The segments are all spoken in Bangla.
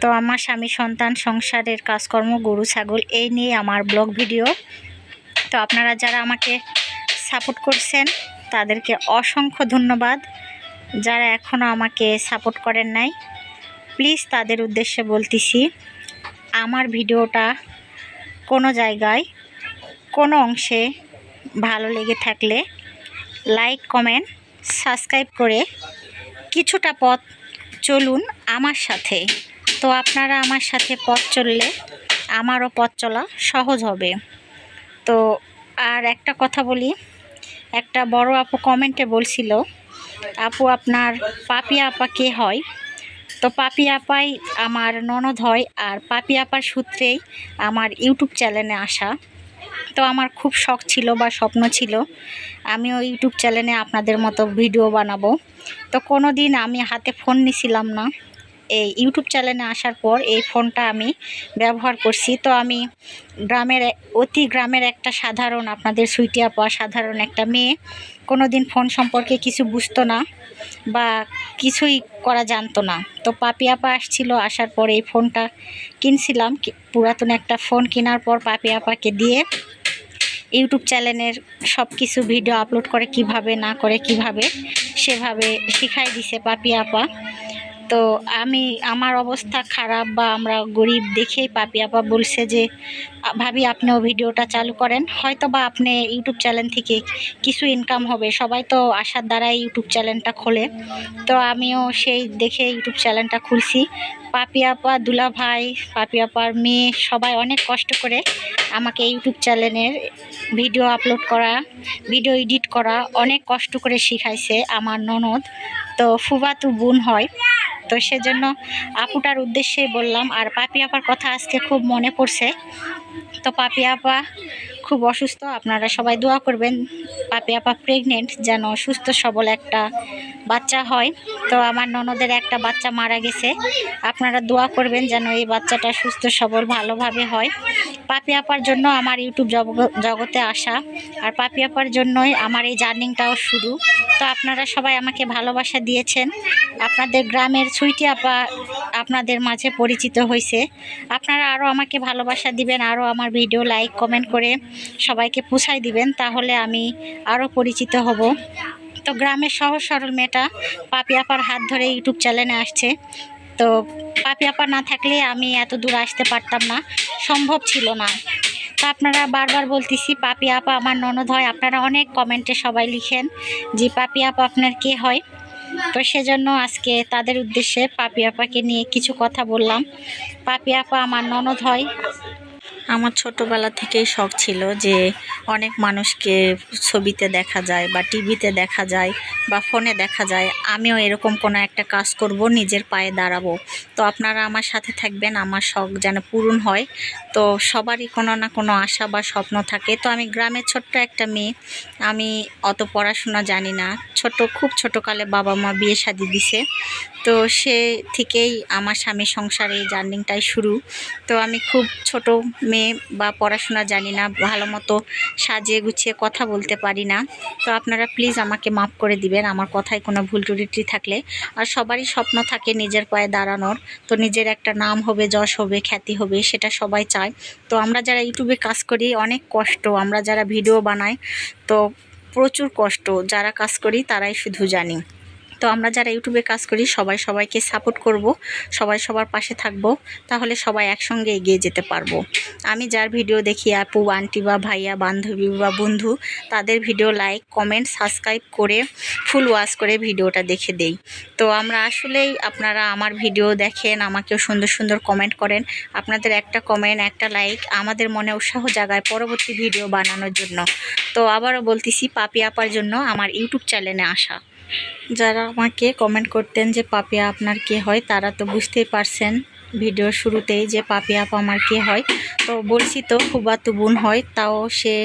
তো আমার স্বামী সন্তান, সংসারের কাজকর্ম, গরু, ছাগল, এই নিয়ে আমার ব্লগ ভিডিও। তো আপনারা যারা আমাকে সাপোর্ট করছেন, তাদেরকে অসংখ্য ধন্যবাদ। যারা এখনও আমাকে সাপোর্ট করেন নাই, প্লিজ তাদের উদ্দেশ্যে বলতেছি, আমার ভিডিওটা কোনো জায়গায়, কোনো অংশে ভালো লেগে থাকলে লাইক, কমেন্ট, সাবস্ক্রাইব করে কিছুটা পথ চলুন আমার সাথে। তো আপনারা আমার সাথে পথ চললে আমারও পথ চলা সহজ হবে। তো আর একটা কথা বলি, একটা বড় আপু কমেন্টে বলছিল, আপু, আপনার পাপি আপা কে হয়? তো পাপি আপাই আমার ননদ হয় আর পাপি আপার সূত্রেই আমার ইউটিউব চ্যানেলে আসা। তো আমার খুব শখ ছিল বা স্বপ্ন ছিল, আমিও ইউটিউব চ্যানেলে আপনাদের মতো ভিডিও বানাবো। তো কোনো দিন আমি হাতে ফোন নিছিলাম না। এই ইউটিউব চ্যানেলে আসার পর এই ফোনটা আমি ব্যবহার করছি। তো আমি গ্রামের অতি গ্রামের একটা সাধারণ, আপনাদের সুইটিয়া আপা সাধারণ একটা মেয়ে। কোনো দিন ফোন সম্পর্কে কিছু বুঝতো না বা কিছুই করা জানতো না। তো পাপি আপা আসছিল, আসার পর এই ফোনটা কিনছিলাম। পুরাতন একটা ফোন কেনার পর পাপি আপাকে দিয়ে ইউটিউব চ্যানেলের সব কিছু ভিডিও আপলোড করে কীভাবে, না করে কীভাবে, সেভাবে শিখাই দিছে পাপি আপা। তো আমি, আমার অবস্থা খারাপ বা আমরা গরিব দেখেই পাপি আপা বলছে যে, ভাবি, আপনিও ভিডিওটা চালু করেন। হয়তো বা আপনি ইউটিউব চ্যানেল থেকে কিছু ইনকাম হবে। সবাই তো আসার দ্বারাই ইউটিউব চ্যানেলটা খোলে। তো আমিও সেই দেখে ইউটিউব চ্যানেলটা খুলছি। পাপি আপা দুলা ভাই পাপি আপার মেয়ে, সবাই অনেক কষ্ট করে আমাকে ইউটিউব চ্যানেলের ভিডিও আপলোড করা, ভিডিও এডিট করা অনেক কষ্ট করে শিখাইছে আমার ননদ। তো ফুবাতু বোন হয়। তো সেজন্য আপুটার উদ্দেশ্যেই বললাম, আর পাপি আপার কথা আজকে খুব মনে পড়ছে। তো পাপি আপা খুব অসুস্থ, আপনারা সবাই দোয়া করবেন, পাপি আপা প্রেগনেন্ট যেন সুস্থ, সবল একটা বাচ্চা হয়। তো আমার ননদের একটা বাচ্চা মারা গেছে, আপনারা দোয়া করবেন যেন এই বাচ্চাটা সুস্থ, সবল, ভালোভাবে হয়। পাপি আপার জন্য আমার ইউটিউব জগ- জগতে আসা, আর পাপি আপার জন্যই আমার এই জার্নিংটাও শুরু। তো আপনারা সবাই আমাকে ভালোবাসা দিয়েছেন। আপনাদের গ্রামের সুইটি আপা আপনাদের মাঝে পরিচিত হয়েছে আপনারা আরও আমাকে ভালোবাসা দিবেন আরও আমার ভিডিও লাইক, কমেন্ট করে সবাইকে পুষাই দিবেন, তাহলে আমি আরও পরিচিত হব। তো গ্রামের সহজ সরল মেয়েটা পাপি আপার হাত ধরে ইউটিউব চ্যানেলে আসছে। তো পাপি আপা না থাকলে আমি এত দূর আসতে পারতাম না, সম্ভব ছিল না। তো আপনারা বারবার বলতেছি, পাপি আপা আমার ননদ হয়, আপনারা অনেক কমেন্টে সবাই লিখেন যে, পাপি আপা আপনার কে হয়? তো সেজন্য আজকে তাদের উদ্দেশ্যে পাপি আপাকে নিয়ে কিছু কথা বললাম। পাপি আপা আমার ননদ হয় আমার ছোটোবেলা থেকেই শখ ছিল যে অনেক মানুষকে ছবিতে দেখা যায় বা টিভিতে দেখা যায় বা ফোনে দেখা যায়। আমিও এরকম কোনো একটা কাজ করব, নিজের পায়ে দাঁড়াবো। তো আপনারা আমার সাথে থাকবেন, আমার শখ যেন পূরণ হয়। তো সবারই কোনো না কোনো আশা বা স্বপ্ন থাকে। তো আমি গ্রামের ছোট্ট একটা মেয়ে, আমি অত পড়াশোনা জানি না। ছোট খুব ছোটোকালে বাবা মা বিয়ে শাদি দিছে। তো সে থেকেই আমার স্বামী সংসারে এই জার্নিংটাই শুরু। তো আমি খুব ছোট মেয়ে বা পড়াশোনা জানি না, ভালো মতো সাজিয়ে গুছিয়ে কথা বলতে পারি না। তো আপনারা প্লিজ আমাকে মাফ করে দিবেন, আমার কথায় কোনো ভুল ত্রুটি থাকলে। আর সবারই স্বপ্ন থাকে নিজের পায়ে দাঁড়ানোর। তো নিজের একটা নাম হবে, যশ হবে, খ্যাতি হবে, সেটা সবাই চায়। তো আমরা যারা ইউটিউবে কাজ করি, অনেক কষ্ট। আমরা যারা ভিডিও বানাই, তো প্রচুর কষ্ট। যারা কাজ করি, তারাই শুধু জানি। তো আমরা যারা ইউটিউবে কাজ করি, সবাই সবাইকে সাপোর্ট করব, সবাই সবার পাশে থাকব, তাহলে সবাই একসঙ্গে এগিয়ে যেতে পারব। আমি যার ভিডিও দেখি, আপু আন্টি বা ভাইয়া, বান্ধবী বা বন্ধু, তাদের ভিডিও লাইক কমেন্ট সাবস্ক্রাইব করে ফুল ওয়াশ করে ভিডিওটা দেখে দেই। তো আমরা আসলেই আপনারা আমার ভিডিও দেখেন, আমাকেও সুন্দর সুন্দর কমেন্ট করেন। আপনাদের একটা কমেন্ট একটা লাইক আমাদের মনে উৎসাহ জাগায় পরবর্তী ভিডিও বানানোর জন্য। তো আবারও বলতেছি, পাপি আপার জন্য আমার ইউটিউব চ্যানেলে আসা। যারা আমাকে কমেন্ট করতেন যে পাপিয়া আপনার কে হয়, তারা তো বুঝতেই পারছেন ভিডিওর শুরুতেই যে পাপি আপা আমার কে হয়। তো বলছি তো, ফুবাতু বোন হয়, তাও সে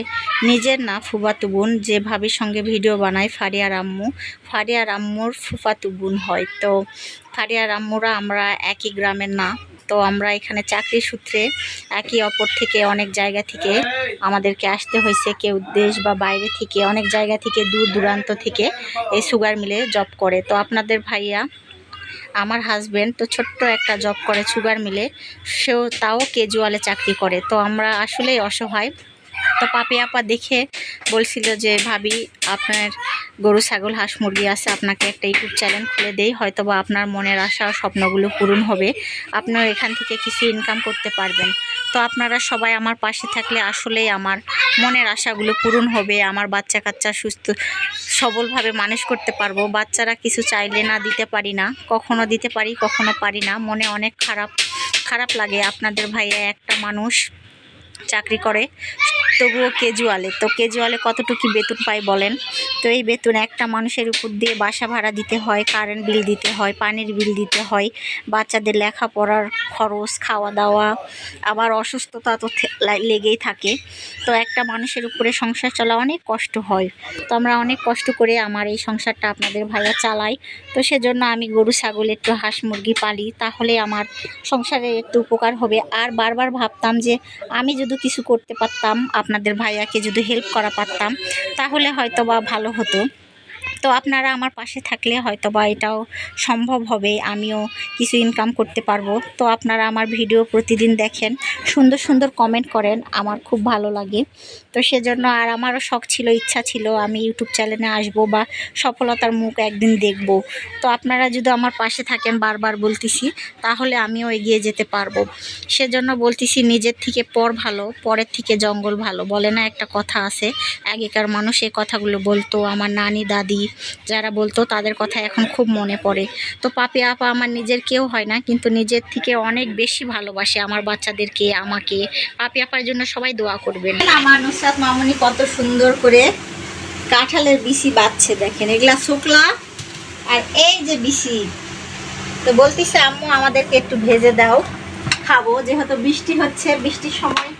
নিজের না ফুবাতু বোন, যে ভাবির সঙ্গে ভিডিও বানায় ফারিয়ার আম্মু। ফারিয়ার আম্মুর ফুফাতু বোন হয়। তো ফারিয়ার আম্মুরা আমরা একই গ্রামের না তো আমরা এখানে চাকরি সূত্রে একই অপর থেকে অনেক জায়গা থেকে আমাদেরকে আসতে হয়েছে। কেউ দেশ বা বাইরে থেকে, অনেক জায়গা থেকে দূর দূরান্ত থেকে এই সুগার মিলে জব করে। তো আপনাদের ভাইয়া, আমার হাজব্যান্ড তো ছোট্ট একটা জব করে সুগার মিলে, সেও তাও কেজুয়ালে চাকরি করে। তো আমরা আসলেই অসহায়। তো পাপি আপা দেখে বলছিল যে, ভাবি, আপনার গরু, ছাগল, হাঁস, মুরগি আছে, আপনাকে একটা ইউটিউব চ্যানেল খুলে দেই হয়তো বা আপনার মনের আশা স্বপ্নগুলো পূরণ হবে। আপনার এখান থেকে কিছু ইনকাম করতে পারবেন। তো আপনারা সবাই আমার পাশে থাকলে আসলেই আমার মনের আশাগুলো পূরণ হবে, আমার বাচ্চা কাচ্চা সুস্থ, সবলভাবে মানুষ করতে পারব। বাচ্চারা কিছু চাইলে না দিতে পারি না, কখনো দিতে পারি, কখনো পারি না। মনে অনেক খারাপ খারাপ লাগে। আপনাদের ভাইয়া একটা মানুষ চাকরি করে তবুও কেজুয়ালে। তো কেজুয়ালে কতটুকু বেতন পাই বলেন? তো এই বেতন একটা মানুষের উপর দিয়ে বাসা ভাড়া দিতে হয় কারেন্ট বিল দিতে হয়, পানির বিল দিতে হয়, বাচ্চাদের লেখাপড়ার খরচ খাওয়া দাওয়া আবার অসুস্থতা তো লেগেই থাকে। তো একটা মানুষের উপরে সংসার চলা অনেক কষ্ট হয়। তো আমরা অনেক কষ্ট করে আমার এই সংসারটা আপনাদের ভাইয়া চালাই। তো সেজন্য আমি গরু, ছাগল, একটু হাঁস মুরগি পালি, তাহলে আমার সংসারে একটু উপকার হবে। আর বারবার ভাবতাম যে আমি যদি কিছু করতে পারতাম আপনাদের ভাইয়াকে যদি হেল্প করা পারতাম তাহলে হয়তো বা ভালো হতো। তো আপনারা আমার পাশে থাকলে হয়তো বা এটাও সম্ভব হবে, আমিও কিছু ইনকাম করতে পারব। তো আপনারা আমার ভিডিও প্রতিদিন দেখেন, সুন্দর সুন্দর কমেন্ট করেন, আমার খুব ভালো লাগে। তো সেজন্য আর আমারও শখ ছিল, ইচ্ছা ছিল, আমি ইউটিউব চ্যানেলে আসব বা সফলতার মুখ একদিন দেখব। তো আপনারা যদি আমার পাশে থাকেন, বারবার বলতেছি, তাহলে আমিও এগিয়ে যেতে পারব। সেজন্য বলতেছি, নিজের থেকে পর ভালো, পরের থেকে জঙ্গল ভালো। বলে না একটা কথা আছে, আগেকার মানুষ এই কথাগুলো বলতো, আমার নানি, দাদি যারা বলতো তাদের কথা এখন খুব মনে পড়ে। তো পাপি আপা আমার নিজের কেউ হয় না, কিন্তু নিজের থেকে অনেক বেশি ভালোবাসে আমার বাচ্চাদেরকে, আমাকে। পাপি আপার জন্য সবাই দোয়া করবেন। আমার নুসরাত মামুনি কত সুন্দর করে কাঁঠালের বিসি বাচ্ছে দেখেন, এগুলা শুকলা আর এই যে বিসি। তো বলতেছে, আম্মু, আমাদেরকে একটু ভেজে দাও, খাব। যেহেতু বৃষ্টি হচ্ছে, বৃষ্টির সময়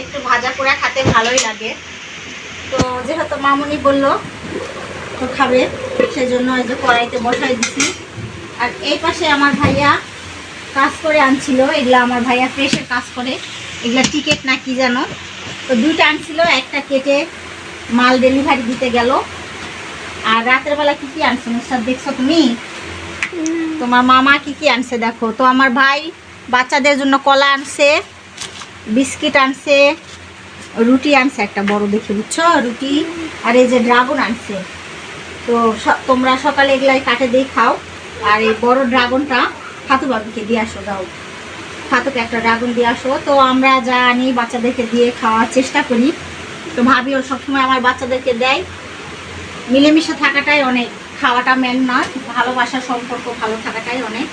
একটু ভাজা পোড়া খেতে ভালোই লাগে। তো যেহেতু মামুনি বলল তো খাবে। সেজন্য এই যে কড়াইতে বসাই দিছি। আর এই পাশে আমার ভাইয়া কাজ করে আনছিল। এগুলো আমার ভাইয়া ফ্রেশের কাজ করে। এগুলা টিকিট না কি জানো? তো দুইটা আনছিল, একটা কেটে মাল ডেলিভারি দিতে গেল। আর রাতের বেলা কি কি আনছে সব দেখছ তুমি? তোমার মামা কি কি আনছে দেখো? তো আমার ভাই বাচ্চাদের জন্য কলা আনছে, বিস্কিট আনছে, রুটি আনছে একটা বড় দেখে, বুঝছ? রুটি। আর এই যে ড্রাগন আনছে। তো স- তোমরা সকালে এগুলাই কাটে দিয়ে খাও। আর এই বড় ড্রাগনটা ফাতু বাবুকে দিয়ে আসো দাও। ফাতুকে একটা ড্রাগন দিয়ে আসো। তো আমরা যা আনি বাচ্চাদেরকে দিয়ে খাওয়ার চেষ্টা করি। তো ভাবিও সবসময় আমার বাচ্চাদেরকে দেয়। মিলেমিশে থাকাটাই অনেক খাওয়াটা মেন না ভালোবাসা সম্পর্ক ভালো থাকাটাই অনেক।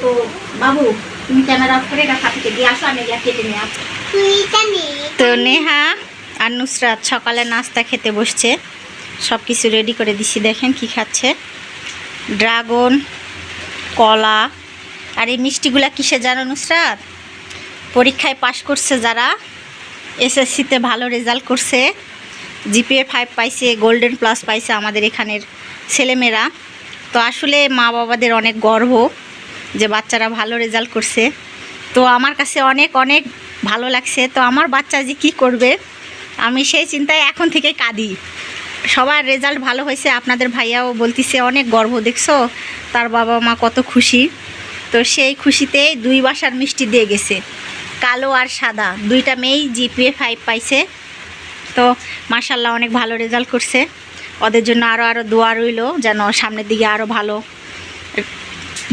তো বাবু তুমি ক্যামেরা অফ করে এটা ফাতুকে দিয়ে আসো আমি এগুলা কেটে নিয়ে আসো। তো নেহা আর নুসরাত সকালে নাস্তা খেতে বসছে। সব কিছু রেডি করে দিছি। দেখেন কি খাচ্ছে। ড্রাগন, কলা, আর এই মিষ্টিগুলা কিসে জানো নুসরাত? পরীক্ষায় পাশ করছে যারা এসএসসিতে ভালো রেজাল্ট করছে। জিপিএ ফাইভ পাইছে গোল্ডেন প্লাস পাইছে আমাদের এখানের ছেলেমেয়েরা। তো আসলে মা বাবাদের অনেক গর্ব যে বাচ্চারা ভালো রেজাল্ট করছে। তো আমার কাছে অনেক অনেক ভালো লাগছে। তো আমার বাচ্চা যে কী করবে, আমি সেই চিন্তায় এখন থেকে কাঁদি। সবার রেজাল্ট ভালো হয়েছে। আপনাদের ভাইয়াও বলতিছে, অনেক গর্ব, দেখছ? তার বাবা মা কত খুশি। তো সেই খুশিতে দুই বাসার মিষ্টি দিয়ে গেছে। কালো আর সাদা, দুইটা মেয়েই জিপিএ ফাইভ পাইছে। তো মার্শাল্লাহ অনেক ভালো রেজাল্ট করছে। ওদের জন্য আরও আরও দোয়া রইল যেন সামনের দিকে আরও ভালো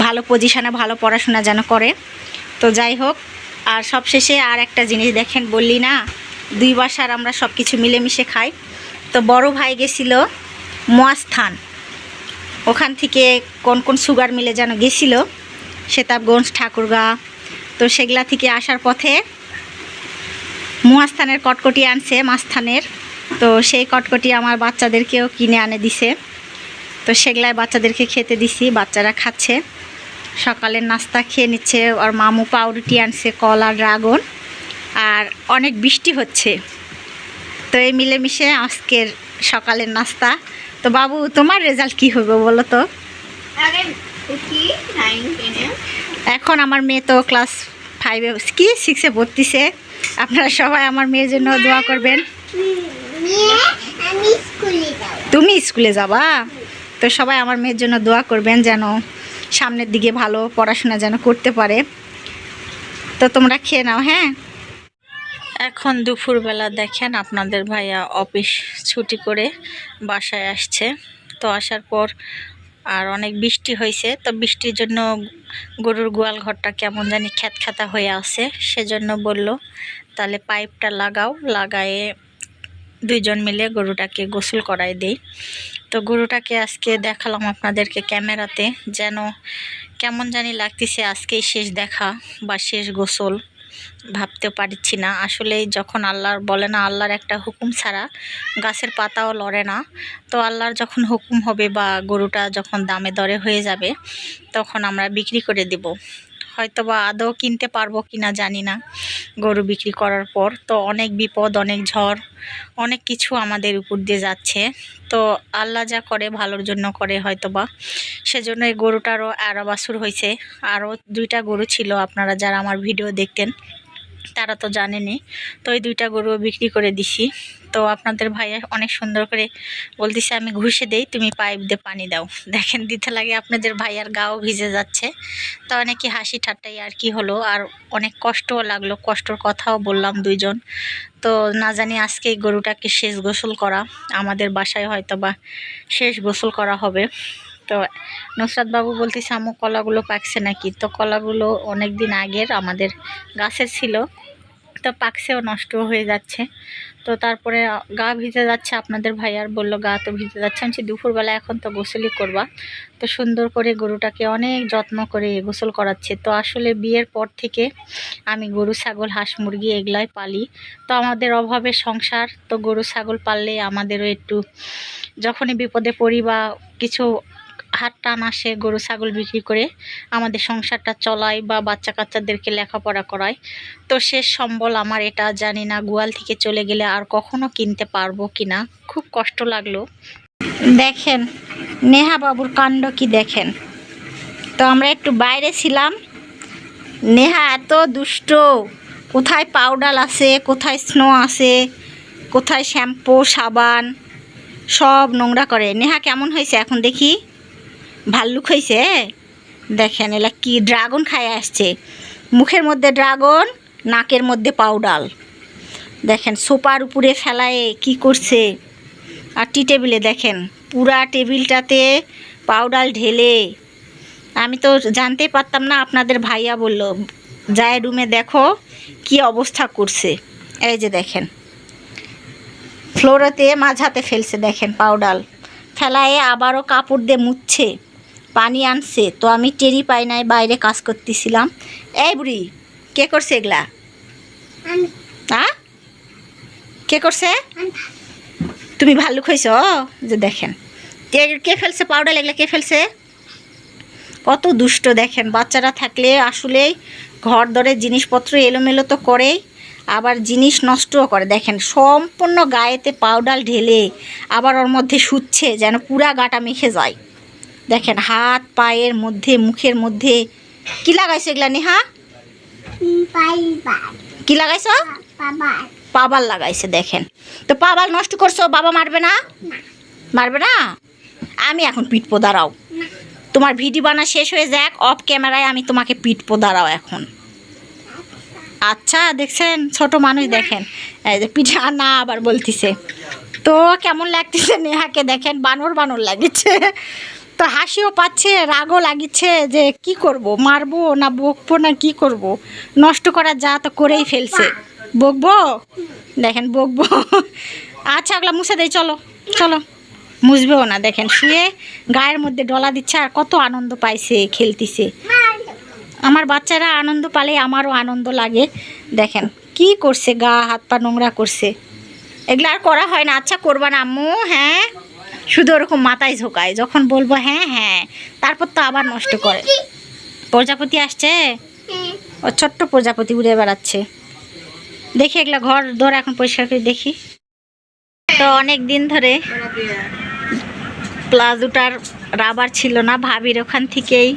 ভালো পজিশনে ভালো পড়াশোনা যেন করে। তো যাই হোক, আর সবশেষে আর একটা জিনিস দেখেন, বললি না, দুই বাসার আমরা সব কিছু মিলেমিশে খাই। তো বড় ভাই গেছিল মোয়াস্থান। ওখান থেকে কোন কোন সুগার মিলে যেন গেছিল, সেতাবগঞ্জ, ঠাকুরগা, তো সেগুলা থেকে আসার পথে মুহাস্থানের কটকটি আনছে মাস্থানের। তো সেই কটকটি আমার বাচ্চাদেরকেও কিনে আনে দিছে। তো সেগুলাই বাচ্চাদেরকে খেতে দিছি, বাচ্চারা খাচ্ছে। সকালের নাস্তা খেয়ে নিচ্ছে আর মামু পাউরুটি আনছে, কলা, ড্রাগন। আর অনেক বৃষ্টি হচ্ছে। তো এই মিলেমিশে আজকের সকালের নাস্তা। তো বাবু তোমার রেজাল্ট কি হবে বলো তো? এখন আমার মেয়ে তো ক্লাস ফাইভে কি সিক্সে পড়তিছে আপনারা সবাই আমার মেয়ের জন্য দোয়া করবেন। তুমি স্কুলে যাবা? তো সবাই আমার মেয়ের জন্য দোয়া করবেন যেন সামনের দিকে ভালো পড়াশোনা যেন করতে পারে। তো তোমরা খেয়ে নাও হ্যাঁ? এখন দুপুরবেলা দেখেন আপনাদের ভাইয়া অফিস ছুটি করে বাসায় আসছে। তো আসার পর আর অনেক বৃষ্টি হয়েছে। তো বৃষ্টির জন্য গরুর গোয়াল ঘরটা কেমন জানি খ্যাত খ্যাতা হয়ে আছে। সেজন্য বলল, তাহলে পাইপটা লাগাও, লাগায়ে দুইজন মিলে গরুটাকে গোসল করাই দেই। তো গরুটাকে আজকে দেখালাম আপনাদেরকে ক্যামেরাতে, যেন কেমন জানি লাগতেছে আজকেই শেষ দেখা বা শেষ গোসল। ভাবতে পারছি না। আসলে যখন আল্লাহর বলে না, আল্লাহর একটা হুকুম ছাড়া গাছের পাতাও লড়ে না। তো আল্লাহর যখন হুকুম হবে বা গরুটা যখন দামে দরে হয়ে যাবে, তখন আমরা বিক্রি করে দেব। হয়তো বা আদৌ কিনতে পারব কি না জানি না। গরু বিক্রি করার পর তো অনেক বিপদ, অনেক ঝড়, অনেক কিছু আমাদের উপর দিয়ে যাচ্ছে। তো আল্লাহ যা করে ভালোর জন্য করে হয়তো বা সেজন্য এই গরুটারও আরও বাছুর হয়েছে আরও দুইটা গরু ছিল আপনারা যারা আমার ভিডিও দেখতেন। তারা তো জানেনি। তো এই দুইটা গরুও বিক্রি করে দিছি। তো আপনাদের ভাইয়া অনেক সুন্দর করে বলতেছে, আমি ঘুষে দেই, তুমি পাইপ দিয়ে পানি দাও। দেখেন, দিতে লাগে আপনাদের ভাইয়ার গাও ভিজে যাচ্ছে। তো অনেকে হাসি ঠাট্টাই আর কি হলো, আর অনেক কষ্টও লাগল। কষ্টর কথাও বললাম দুইজন। তো না জানি আজকে এই গরুটাকে শেষ গোসল করা, আমাদের বাসায় হয়তো বা শেষ গোসল করা হবে। তো নুসরাত বাবু বলতেছে আমু কলাগুলো পাকছে নাকি? তো কলাগুলো অনেক দিন আগের আমাদের গাছের ছিল, তো পাকছেও নষ্ট হয়ে যাচ্ছে। তো তারপরে গা ভিজে যাচ্ছে, আপনাদের ভাইয়ার বলল, গা তো ভিজে যাচ্ছে। আমি দুপুরবেলা এখন তো গোসলই করবা। তো সুন্দর করে গরুটাকে অনেক যত্ন করে গোসল করাচ্ছে। তো আসলে বিয়ের পর থেকে আমি গরু, ছাগল, হাঁস, মুরগি এগুলাই পালি। তো আমাদের অভাবে সংসার, তো গরু, ছাগল পাললে আমাদেরও একটু, যখনই বিপদে পড়ি বা কিছু হাত টান আসে গরু, ছাগল বিক্রি করে আমাদের সংসারটা চলায় বা বাচ্চা কাচ্চাদেরকে লেখাপড়া করায়। তো শেষ সম্বল আমার এটা, জানি না গোয়াল থেকে চলে গেলে আর কখনো কিনতে পারব কি না খুব কষ্ট লাগল। দেখেন, নেহা বাবুর কাণ্ড কি দেখেন? তো আমরা একটু বাইরে ছিলাম। নেহা এত দুষ্ট। কোথায় পাউডার আছে, কোথায় স্নো আছে, কোথায় শ্যাম্পু, সাবান, সব নোংরা করে। নেহা কেমন হয়েছে এখন দেখি? ভাল্লুক হয়েছে দেখেন এলা কি ড্রাগন খায় আসছে। মুখের মধ্যে ড্রাগন, নাকের মধ্যে পাউডার। দেখেন সোপার উপরে ফেলায় কি করছে। আর টি টেবিলে দেখেন, পুরা টেবিলটাতে পাউডার ঢেলে। আমি তো জানতেই পারতাম না, আপনাদের ভাইয়া বলল, যায় রুমে দেখো কি অবস্থা করছে। এই যে দেখেন, ফ্লোরেতে মাঝাতে ফেলছে দেখেন পাউডার। ফেলায় আবারও কাপড় দিয়ে মুছছে পানি আনছে তো আমি টেরি পাই নাই বাইরে কাজ করতেছিলাম। এই বুড়ি কে করছে এগুলা? হ্যাঁ? কে করছে? তুমি ভাল্লুক হয়েছ যে দেখেন। কে কে ফেলছে পাউডার এগুলা? কে ফেলছে? কত দুষ্ট দেখেন বাচ্চারা থাকলে আসলে ঘর দরে জিনিসপত্র এলোমেলো তো করেই আবার জিনিস নষ্টও করে। দেখেন সম্পূর্ণ গায়েতে পাউডার ঢেলে আবার ওর মধ্যে শুচ্ছে যেন পুরা গাটা মেখে যায়। দেখেন হাত পায়ের মধ্যে মুখের মধ্যে। কি লাগাইছো এগুলা নেহা? কি লাগাইছো? পাবাল লাগাইছে দেখেন। তো পাবাল নষ্ট করছ বাবা মারবে না? মারবে না? আমি এখন পিটপো দাঁড়াও তোমার ভিডিও বানা শেষ হয়ে যাক অফ ক্যামেরায় আমি তোমাকে পিটপো দাঁড়াও এখন। আচ্ছা দেখছেন ছোট মানুষ দেখেন। এই যে পিঠা না আবার বলতিছে। তো কেমন লাগতেছে নেহাকে দেখেন? বানর বানর লাগছে। তো হাসিও পাচ্ছে, রাগও লাগিচ্ছে যে কি করব? মারবো না বকবো না কি করব? নষ্ট করার যা তো করেই ফেলছে। বকবো? দেখেন বকবো। আচ্ছা ওগুলা মুছে দেয় চলো চলো। মুছবেও না, দেখেন, শুয়ে গায়ের মধ্যে ডলা দিচ্ছে আর কত আনন্দ পাইছে, খেলতিছে। আমার বাচ্চারা আনন্দ পালে আমারও আনন্দ লাগে। দেখেন, কি করছে, গা হাত পা নোংরা করছে। এগুলো আর করা হয় না। আচ্ছা করবা না, আম্মু হ্যাঁ? শুধু ওরকম মাথায় ঝোকায় যখন বলব হ্যাঁ হ্যাঁ তারপর তো আবার নষ্ট করে। প্রজাপতি। আসছে? ও ছোট্ট প্রজাপতি উড়ে বেড়াচ্ছে। দেখি এগুলা ঘর দৌড় এখন পরিষ্কার করে দেখি। তো অনেক দিন ধরে প্লাজোটার রাবার ছিল না ভাবির ওখান থেকেই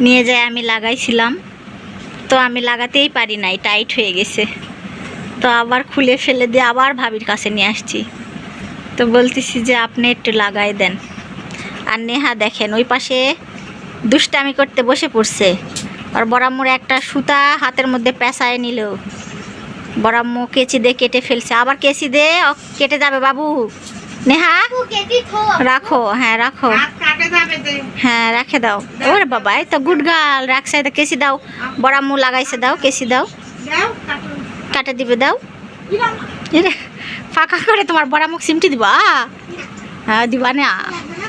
নিয়ে যায় আমি লাগাইছিলাম। তো আমি লাগাতেই পারি নাই টাইট হয়ে গেছে। তো আবার খুলে ফেলে দিয়ে আবার ভাবির কাছে নিয়ে আসছি। তো বলতেছি যে আপনি একটু লাগাই দেন। আর নেহা দেখেন ওই পাশে দুষ্টামি করতে বসে পড়ছে। আর বরাম্মুর একটা সুতা হাতের মধ্যে পেঁচায় নিল। বরাম্মু কেচি দিয়ে কেটে ফেলছে। আবার কেচি দিয়ে ও কেটে যাবে বাবু। নেহা? রাখো হ্যাঁ রাখো। দে। হ্যাঁ রাখে দাও। ওরে বাবা এই তো গুড গার্ল। রাখছে তো কেসি দাও। বরাম্মু লাগাইছে দাও কেসি দাও। কাটে। দিবে দাও। ফাঁকা করে তোমার বড়া মুখ সিমটি দিবা? হ্যাঁ দিবা না।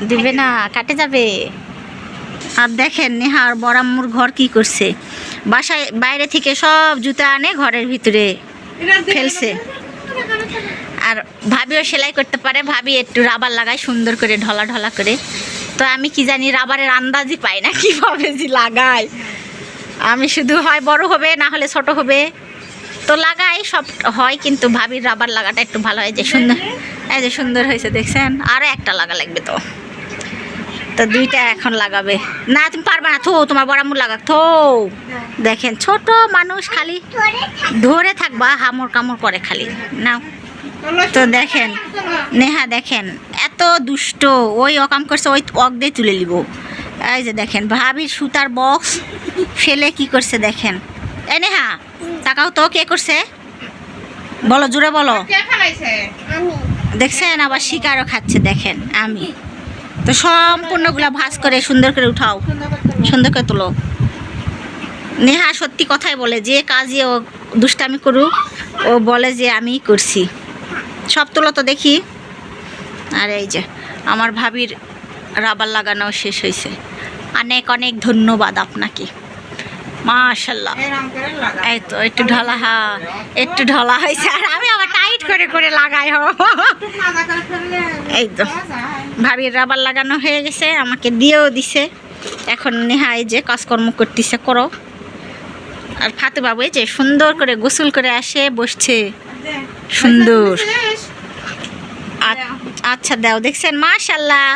দিবে না, কাটে যাবে। আর দেখেন নেহা আর বড়াম্মুর ঘর কি করছে। বাসায় বাইরে থেকে সব জুতা আনে ঘরের ভিতরে ফেলছে। আর ভাবিও সেলাই করতে পারে। ভাবি একটু রাবার লাগায় সুন্দর করে ঢলা ঢলা করে। তো আমি কি জানি রাবারের আন্দাজই পাই না কীভাবে যে লাগায়। আমি শুধু হয় বড় হবে, না হলে ছোট হবে। তো লাগাই, সব হয় কিন্তু ভাবির রাবার লাগাটা একটু ভালো হয়, যে সুন্দর, এই যে সুন্দর হয়েছে, দেখছেন? আরও একটা লাগা লাগবে তো। তো দুইটা এখন লাগাবে। না, তুমি পারবে না, থো, তোমার বড়ামুর লাগা থো। দেখেন, ছোট মানুষ খালি ধরে ধরে থাকবা হামড় কামড় করে খালি। না তো দেখেন, নেহা, দেখেন, এত দুষ্ট, ওই অকাম করছে, ওই অক দিয়ে তুলে নিব। এই যে দেখেন, ভাবির সুতার বক্স ফেলে কি করছে, দেখেন। এ, নেহা তাকাও তো কে করছে? বলো জুড়ে বলো। দেখছেন আবার শিকারও খাচ্ছে দেখেন আমি। তো সম্পূর্ণগুলা ভাজ করে সুন্দর করে উঠাও। সুন্দর করে তুলো। নেহা সত্যি কথাই বলে যে কাজে ও দুষ্টামি করুক ও বলে যে আমি করছি। সব তুলো তো দেখি। আর এই যে আমার ভাবির রাবার লাগানো শেষ হয়েছে অনেক অনেক ধন্যবাদ আপনাকে। মাশাল্লাহ এই তো একটু ঢলা হ্যাঁ একটু ঢলা হয়েছে, আর আমি আবার টাইট করে করে লাগাই হো। ফেললে এই তো, ভাবির রাবার লাগানো হয়ে গেছে, আমাকে দিয়েও দিছে। এখন নেহা এই যে কাজকর্ম করতেছে, করো। আর ফাতে বাবু যে সুন্দর করে গোসল করে আসে, বসছে। সুন্দর। আ- আচ্ছা দাও, দেখছেন? মাশাল্লাহ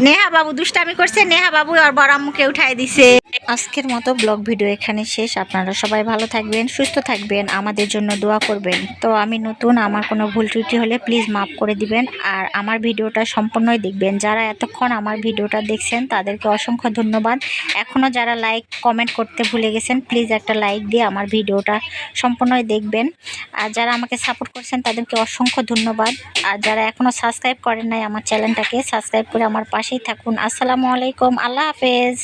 নেহা বাবু দুষ্টামি করছে, নেহা বাবু আর বড় আম্মুকে উঠাই দিছে। আজকের মতো ব্লগ ভিডিও এখানে শেষ। আপনারা সবাই ভালো থাকবেন, সুস্থ থাকবেন, আমাদের জন্য দোয়া করবেন। তো আমি নতুন, আমার কোনো ভুল ত্রুটি হলে প্লিজ মাফ করে দিবেন। আর আমার ভিডিওটা সম্পূর্ণই দেখবেন। যারা এতক্ষণ আমার ভিডিওটা দেখছেন, তাদেরকে অসংখ্য ধন্যবাদ। এখনও যারা লাইক কমেন্ট করতে ভুলে গেছেন প্লিজ একটা লাইক দিয়ে আমার ভিডিওটা সম্পূর্ণই দেখবেন। আর যারা আমাকে সাপোর্ট করছেন, তাদেরকে অসংখ্য ধন্যবাদ। আর যারা এখনও সাবস্ক্রাইব করেন নাই, আমার চ্যানেলটাকে সাবস্ক্রাইব করে আমার পাশেই থাকুন। আসসালামু আলাইকুম। আল্লাহ হাফেজ।